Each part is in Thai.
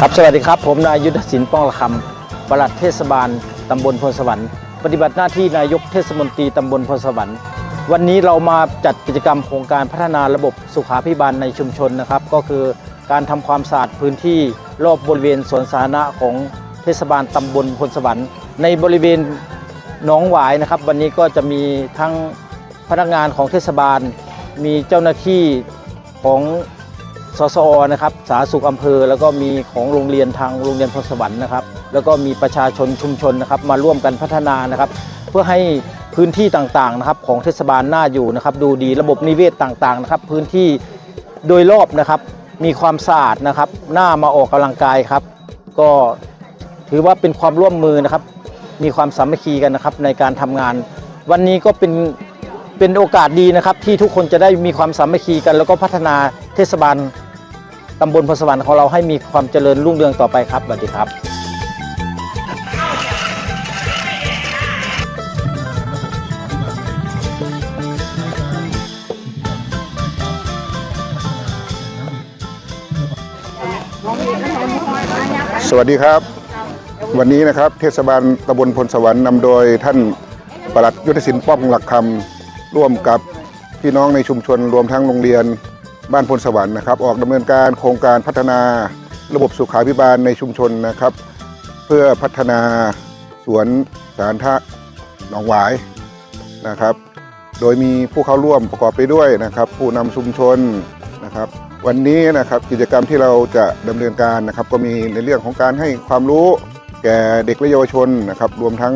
ครับสวัสดีครับผมนายยุทธศิลป์ป้องระคำปลัดเทศบาลตำบลพลสวรรค์ปฏิบัติหน้าที่นายกเทศมนตรีตำบลพลสวรรค์วันนี้เรามาจัดกิจกรรมโครงการพัฒนาระบบสุขาภิบาลในชุมชนนะครับ ก็คือการทำความสะอาดพื้นที่รอบบริเวณสวนสาธารณะของเทศบาลตำบลพลสวรรค์ ในบริเวณหนองหวายนะครับ วันนี้ก็จะมีทั้งพนักงานของเทศบาล มีเจ้าหน้าที่ของ สสอนะครับสาธารณสุขอำเภอ แล้วก็มีของโรงเรียนทางโรงเรียนพลสวรรค์นะครับ แล้วก็มีประชาชนชุมชนนะครับ มาร่วมกันพัฒนานะครับ เพื่อให้พื้นที่ต่างๆนะครับ ของเทศบาลน่าอยู่นะครับ ดูดีระบบนิเวศต่างๆนะครับ พื้นที่โดยรอบนะครับ มีความสะอาดนะครับหน่ามาออกกำลังกายครับ ก็ถือว่าเป็นความร่วมมือนะครับ มีความสามัคคีกันนะครับในการทำงาน วันนี้ก็เป็นเป็นโอกาสดีนะครับที่ทุกคนจะได้มีความสามัคคีกัน แล้วก็พัฒนาเทศบาล ตำบลพลสวรรค์ของเราให้มีความเจริญรุ่งเรืองต่อไปครับสวัสดีครับสวัสดีครับ วันนี้นะครับเทศบาลตำบลพลสวรรค์นำโดยท่านปลัดยุทธศิลป์ป้องหลักคำร่วมกับพี่น้องในชุมชนรวมทั้งโรงเรียน บ้านพลสวรรค์นะครับ ออกดำเนินการโครงการพัฒนาระบบสุขาภิบาลในชุมชนนะครับ เพื่อพัฒนาสวนสาธารณะหนองหวายนะครับ โดยมีผู้เข้าร่วมประกอบไปด้วยนะครับ ผู้นำชุมชนนะครับ วันนี้นะครับกิจกรรมที่เราจะดำเนินการนะครับ ก็มีในเรื่องของการให้ความรู้แก่เด็กและเยาวชนนะครับ รวมทั้ง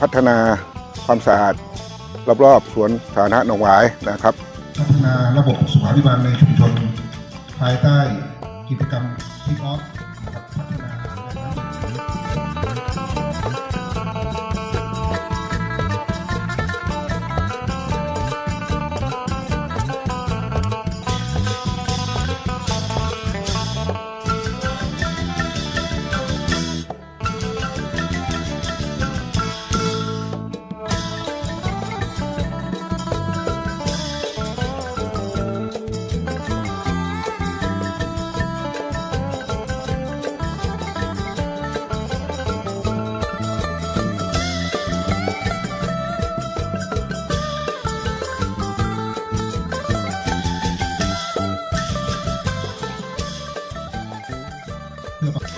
พัฒนาความสะอาดรอบๆสวนสาธารณะหนองหวายนะครับ พัฒนาระบบสุขาภิบาลในชุมชน ภายใต้กิจกรรมคิกออฟพัฒนา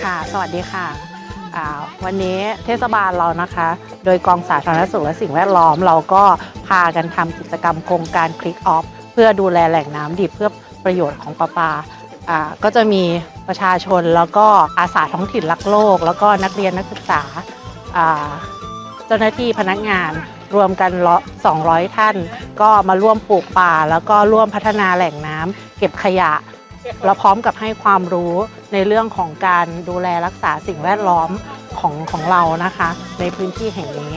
ค่ะ สวัสดีค่ะวันนี้เทศบาลเรานะคะ โดยกองสาธารณสุขและสิ่งแวดล้อม เราก็พากันทำกิจกรรมโครงการคลิกออฟเพื่อดูแลแหล่งน้ำดิบเพื่อประโยชน์ของประปาอ่าก็จะมีประชาชนแล้วก็อาสาท้องถิ่นรักโลก แล้วก็นักเรียนนักศึกษาอ่าเจ้าหน้าที่พนักงานรวมกันละ200 ท่าน ก็มาร่วมปลูกป่า แล้วก็ร่วมพัฒนาแหล่งน้ำเก็บขยะ แล้วพร้อมกับให้ความรู้ในเรื่องของการดูแลรักษาสิ่งแวดล้อมของของเรานะคะ ในพื้นที่แห่งนี้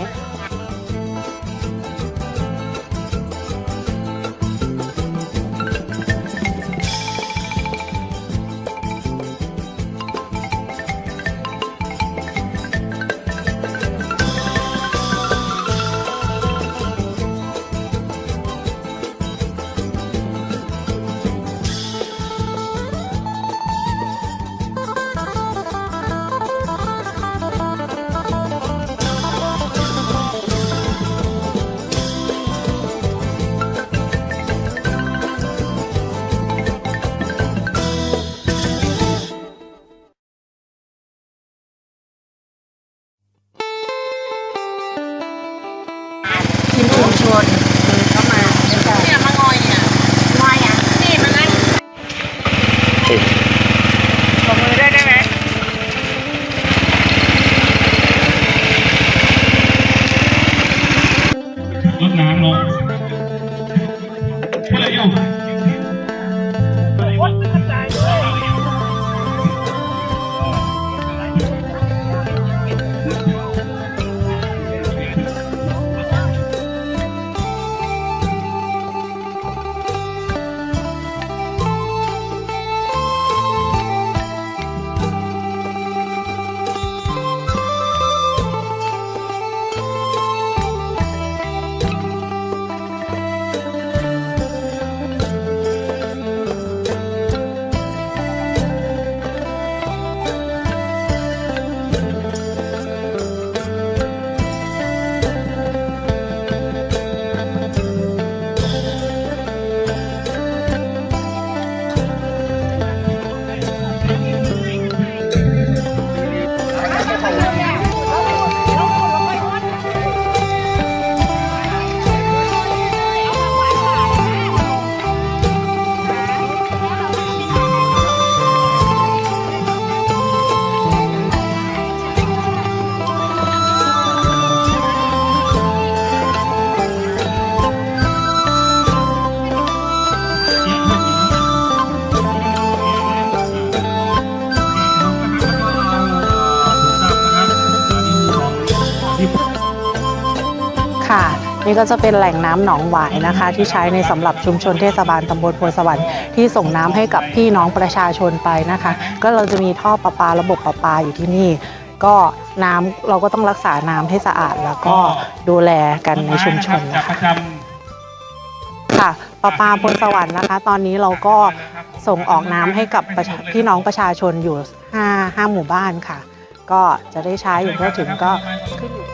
ทีมชุมชนคือเข้ามาด้วยกันเนี่ยมางอยเนี่ยงอยอะนี่มานั่ง นี่ก็จะเป็นแหล่งน้ำหนองหวายนะคะ ที่ใช้ในสำหรับชุมชนเทศบาลตำบลโพสวรรค์ที่ส่งน้ำให้กับพี่น้องประชาชนไปนะคะ ก็เราจะมีท่อประปาระบบประปาอยู่ที่นี่ ก็น้ำเราก็ต้องรักษาน้ำให้สะอาดแล้วก็ดูแลกันในชุมชนนะคะค่ะประปาพลสวรรค์นะคะ ตอนนี้เราก็ส่งออกน้ำให้กับพี่น้องประชาชนอยู่5 5หมู่บ้านค่ะ ก็จะได้ใช้อยู่ทั่วถึงก็ขึ้นอยู่